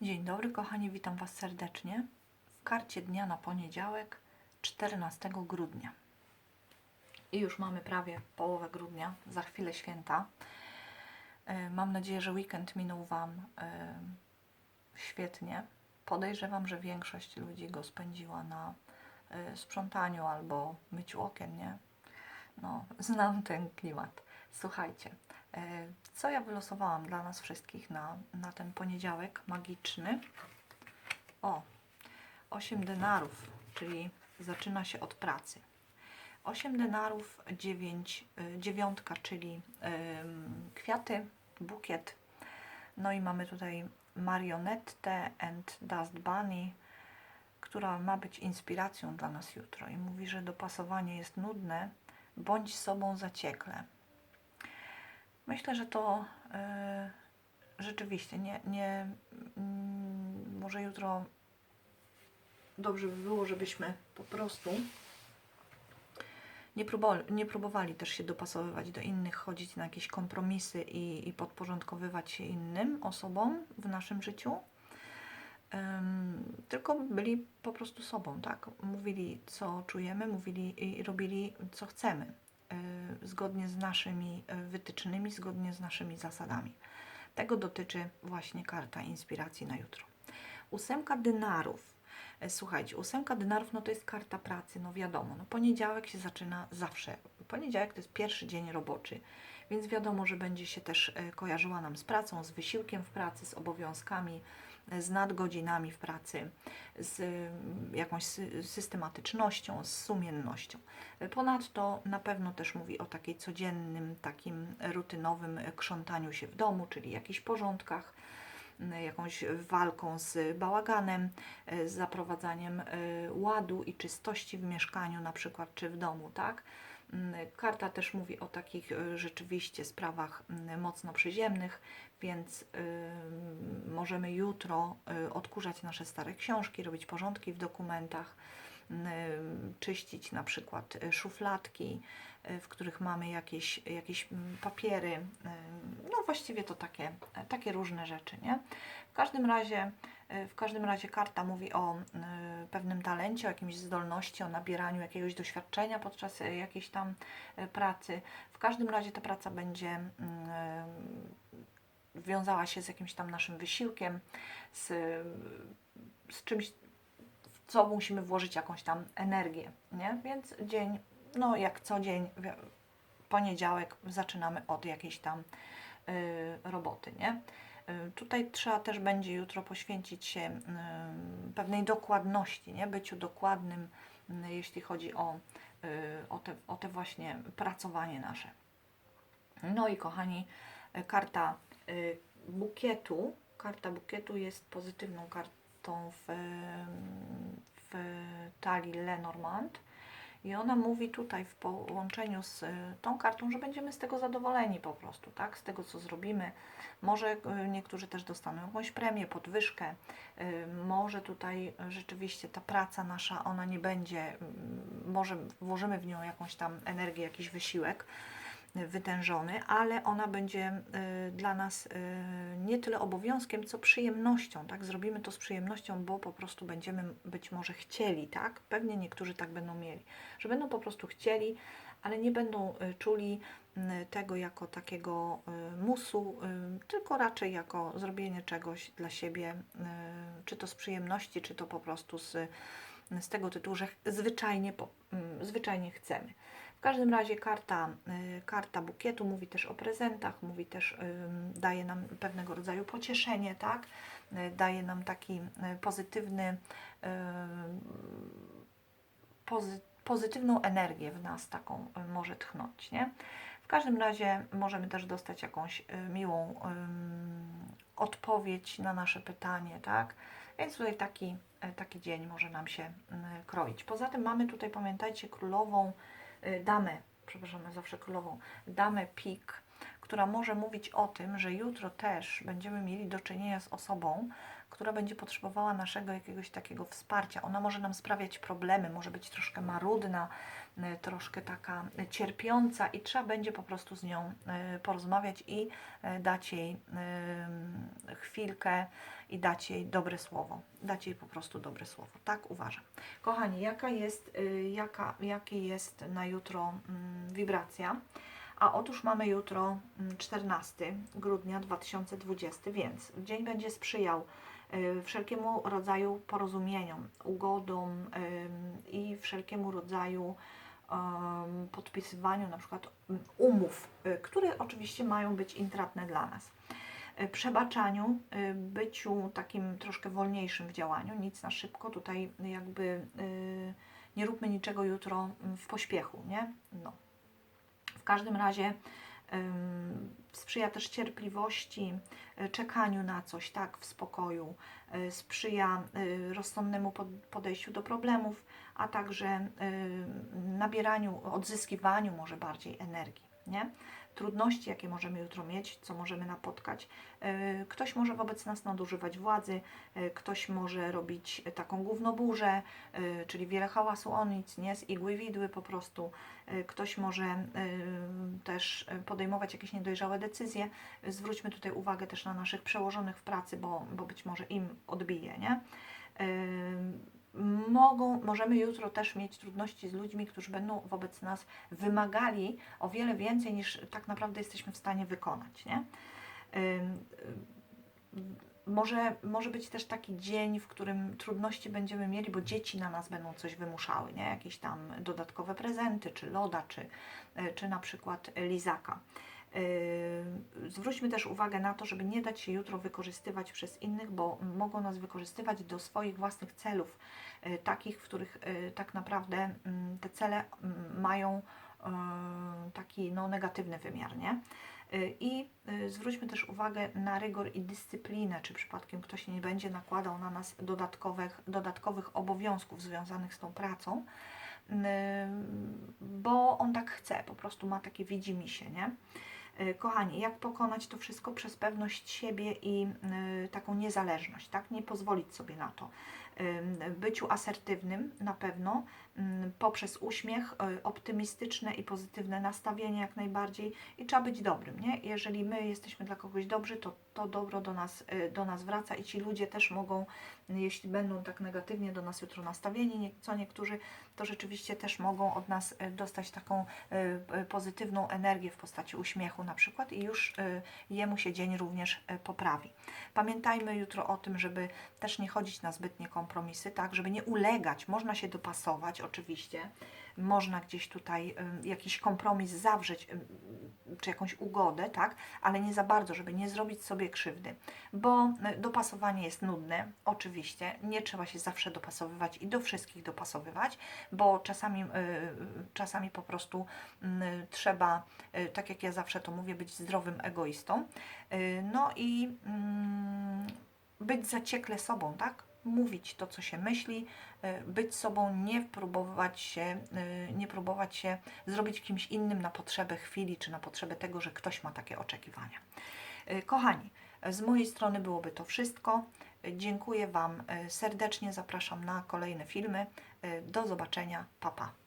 Dzień dobry, kochani, witam Was serdecznie w karcie dnia na poniedziałek, 14 grudnia. I już mamy prawie połowę grudnia, za chwilę święta. E, Mam nadzieję, że weekend minął Wam e, świetnie. Podejrzewam, że większość ludzi go spędziła na e, sprzątaniu albo myciu okien, nie? No, znam ten klimat. Słuchajcie, co ja wylosowałam dla nas wszystkich na, na ten poniedziałek magiczny? O, 8 denarów, czyli zaczyna się od pracy. 8 denarów, 9, y, dziewiątka, czyli kwiaty, bukiet. No i mamy tutaj marionetę and dust bunny, która ma być inspiracją dla nas jutro. I mówi, że dopasowanie jest nudne, bądź sobą zaciekle. Myślę, że to e, rzeczywiście nie, nie mm, może jutro dobrze by było, żebyśmy po prostu nie próbowali, nie próbowali też się dopasowywać do innych, chodzić na jakieś kompromisy i, i podporządkowywać się innym osobom w naszym życiu. Ym, tylko byli po prostu sobą, tak? Mówili, co czujemy, mówili i robili, co chcemy, zgodnie z naszymi yy, wytycznymi, zgodnie z naszymi zasadami. Tego dotyczy właśnie karta inspiracji na jutro. Ósemka dynarów. E, Słuchajcie, ósemka dynarów no to jest karta pracy, no wiadomo, no poniedziałek się zaczyna zawsze. Poniedziałek to jest pierwszy dzień roboczy, więc wiadomo, że będzie się też e, kojarzyła nam z pracą, z wysiłkiem w pracy, z obowiązkami, e, z nadgodzinami w pracy, z mm, jakąś sy- systematycznością, z sumiennością. Ponadto na pewno też mówi o takiej codziennym, takim rutynowym krzątaniu się w domu, czyli jakichś porządkach, m, jakąś walką z bałaganem, z zaprowadzaniem e, ładu i czystości w mieszkaniu, na przykład, czy w domu, tak? Mm, Karta też mówi o takich e, rzeczywiście sprawach mm, mocno przyziemnych, więc y, możemy jutro y, odkurzać nasze stare książki, robić porządki w dokumentach, y, czyścić na przykład y, szufladki, w których mamy jakieś, jakieś mm, papiery. No właściwie to takie, takie różne rzeczy, nie? W każdym razie w każdym razie karta mówi o y, pewnym talencie, o jakimś zdolności, o nabieraniu jakiegoś doświadczenia podczas y, jakiejś tam pracy. W każdym razie ta praca będzie mm, wiązała się z jakimś tam naszym wysiłkiem, z, z czymś, w co musimy włożyć jakąś tam energię, nie? Więc dzień, no jak co dzień, poniedziałek zaczynamy od jakiejś tam roboty, nie? Y, Tutaj trzeba też będzie jutro poświęcić się y, pewnej dokładności, nie? byciu dokładnym, y, jeśli chodzi o, o, te, o te właśnie pracowanie nasze. No i kochani, karta bukietu. Karta bukietu jest pozytywną kartą w, w talii Lenormand. I ona mówi tutaj w połączeniu z y, tą kartą, że będziemy z tego zadowoleni po prostu, tak? Z tego, co zrobimy. Może y, niektórzy też dostaną jakąś premię, podwyżkę. Y, Może tutaj rzeczywiście ta praca nasza, ona nie będzie, y, może włożymy w nią jakąś tam energię, jakiś wysiłek wytężony, ale ona będzie y, dla nas y, nie tyle obowiązkiem, co przyjemnością, tak? Zrobimy to z przyjemnością, bo po prostu będziemy być może chcieli, tak? Pewnie niektórzy tak będą mieli, że będą po prostu chcieli, ale nie będą y, czuli tego jako takiego musu, tylko raczej jako zrobienie czegoś dla siebie, czy to z przyjemności, czy to po prostu z, z tego tytułu, że zwyczajnie, mm, zwyczajnie chcemy. W każdym razie karta, y, karta bukietu mówi też o prezentach, mówi też, daje nam pewnego rodzaju pocieszenie, tak? Y, Daje nam taki y, pozytywny, pozytywną energię w nas taką może tchnąć, nie? W każdym razie możemy też dostać jakąś miłą odpowiedź na nasze pytanie, tak? Więc tutaj taki, taki dzień może nam się kroić. Poza tym mamy tutaj, pamiętajcie, królową, damę, przepraszam, zawsze królową, damę pik, która może mówić o tym, że jutro też będziemy mieli do czynienia z osobą, która będzie potrzebowała naszego jakiegoś takiego wsparcia. Ona może nam sprawiać problemy, może być troszkę marudna, y, troszkę taka cierpiąca i trzeba będzie po prostu z nią y, porozmawiać i y, dać jej chwilkę i dać jej dobre słowo. Dać jej po prostu dobre słowo. Tak uważam. Kochani, jaka jest, jaka, jaki jest na jutro mm, wibracja? A otóż mamy jutro mm, 14 grudnia 2020, więc dzień będzie sprzyjał wszelkiemu rodzaju porozumieniom, ugodom i wszelkiemu rodzaju podpisywaniu na przykład umów, y, które oczywiście mają być intratne dla nas. Y, Przebaczaniu, byciu takim troszkę wolniejszym w działaniu, nic na szybko, tutaj jakby nie róbmy niczego jutro w pośpiechu, nie? No. W każdym razie sprzyja też cierpliwości, y, czekaniu na coś, tak, w spokoju, y, sprzyja y, rozsądnemu pod- podejściu do problemów, a także nabieraniu, odzyskiwaniu może bardziej energii, nie? Trudności, jakie możemy jutro mieć, co możemy napotkać. Y, Ktoś może wobec nas nadużywać władzy, y, ktoś może robić taką gównoburzę, y, czyli wiele hałasu o nic, nie? Z igły widły po prostu. Ktoś może też podejmować jakieś niedojrzałe decyzje. Zwróćmy tutaj uwagę też na naszych przełożonych w pracy, bo, bo być może im odbije, nie? Y, Mogą, możemy jutro też mieć trudności z ludźmi, którzy będą wobec nas wymagali o wiele więcej niż tak naprawdę jesteśmy w stanie wykonać, nie? Ym, może, może być też taki dzień, w którym trudności będziemy mieli, bo dzieci na nas będą coś wymuszały, nie? Jakieś tam dodatkowe prezenty, czy loda, czy, y, czy na przykład lizaka. Yy, Zwróćmy też uwagę na to, żeby nie dać się jutro wykorzystywać przez innych, bo mogą nas wykorzystywać do swoich własnych celów, yy, takich, w których yy, tak naprawdę mm, te cele mm, mają taki no, negatywny wymiar, nie? I zwróćmy też uwagę na rygor i dyscyplinę, czy przypadkiem ktoś nie będzie nakładał na nas dodatkowych, dodatkowych obowiązków związanych z tą pracą, bo on tak chce, po prostu ma takie widzimisię, nie? Y, Kochani, jak pokonać to wszystko przez pewność siebie i y, taką niezależność, tak? Nie pozwolić sobie na to. Ym, Byciu asertywnym na pewno, poprzez uśmiech, optymistyczne i pozytywne nastawienie jak najbardziej i trzeba być dobrym, nie? Jeżeli my jesteśmy dla kogoś dobrzy, to to dobro do nas, y, do nas wraca i ci ludzie też mogą, jeśli będą tak negatywnie do nas jutro nastawieni, co niektórzy, to rzeczywiście też mogą od nas y, dostać taką y, pozytywną energię w postaci uśmiechu na przykład i już jemu się dzień również poprawi. Pamiętajmy jutro o tym, żeby też nie chodzić na zbytnie kompromisy, tak, żeby nie ulegać, można się dopasować oczywiście, można gdzieś tutaj jakiś kompromis zawrzeć, czy jakąś ugodę, tak, ale nie za bardzo, żeby nie zrobić sobie krzywdy, bo y, dopasowanie jest nudne, oczywiście, nie trzeba się zawsze dopasowywać i do wszystkich dopasowywać, bo czasami, y, czasami po prostu y, trzeba, y, tak jak ja zawsze to mówię, być zdrowym egoistą, no i mm, być zaciekle sobą, tak? Mówić to, co się myśli, być sobą, nie próbować się, nie próbować się zrobić kimś innym na potrzebę chwili, czy na potrzebę tego, że ktoś ma takie oczekiwania. Y, Kochani, z mojej strony byłoby to wszystko. Y, Dziękuję Wam y, serdecznie, zapraszam na kolejne filmy. Do zobaczenia, papa. Pa.